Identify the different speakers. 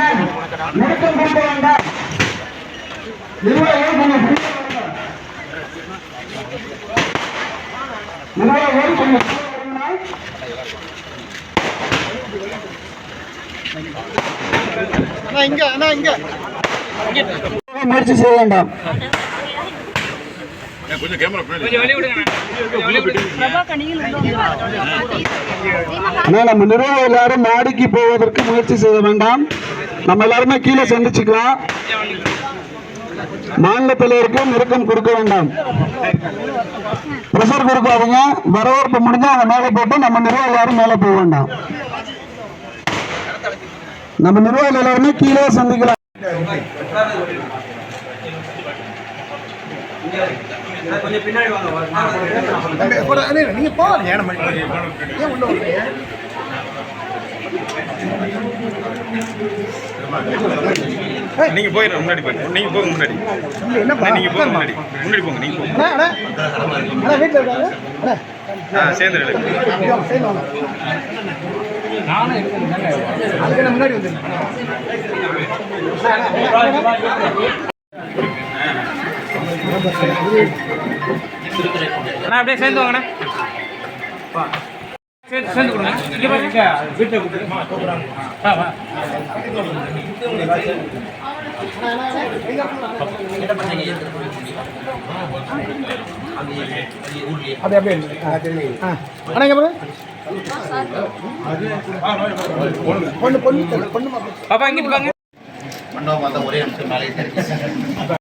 Speaker 1: வேண்டாம் நெருக்கம் கொடுக்க வேண்டாம் இவ்வளவு கொஞ்சம் முயற்சி செய்ய வேண்டாம்.
Speaker 2: கொஞ்சம் கேமரா பின்னாடி.
Speaker 1: ஆனா நம்ம நிறுவனம் எல்லாரும் மாடிக்கு போவதற்கு முயற்சி செய்ய வேண்டாம். நம்ம எல்லாருமே கீழே சந்திச்சுக்கலாம். மாநில தலைவருக்கு நெருக்கம் கொடுக்க வேண்டாம். ப்ரெஷர் கொடுக்காதீங்க. வரவேற்பு முடிஞ்சா அவங்க மேலே போட்டு நம்ம நிறுவனம் எல்லாரும் மேலே போக வேண்டாம். நம்ம நிர்வாகிகள் எல்லாருமே கீழே சந்திக்கலாம்.
Speaker 3: நீங்க போவாங்க ஏன் உள்ள வரீங்க?
Speaker 2: நீங்க போயிடுங்க முன்னாடி. போயிடுங்க நீங்க போங்க முன்னாடி? அண்ணா, நீங்க போங்க முன்னாடி. முன்னாடி போங்க நீங்க போங்க.
Speaker 3: அண்ணா, வீட்டுல
Speaker 2: ஆ சேர்ந்து
Speaker 3: முன்னாடி வந்துருங்க.
Speaker 4: அண்ணா அப்படியே சேர்ந்து வாங்கண்ணா. சேர்ந்து சேர்ந்து கொடுங்க. இங்கே பாருங்க.
Speaker 3: அப்படியே. அண்ணா, இங்க பாருங்க. பொண்ணு பொண்ணு பொண்ணு.
Speaker 4: பாப்பா வாங்க
Speaker 5: மண்டபம் பார்த்தா ஒரே நிமிஷம் மேலே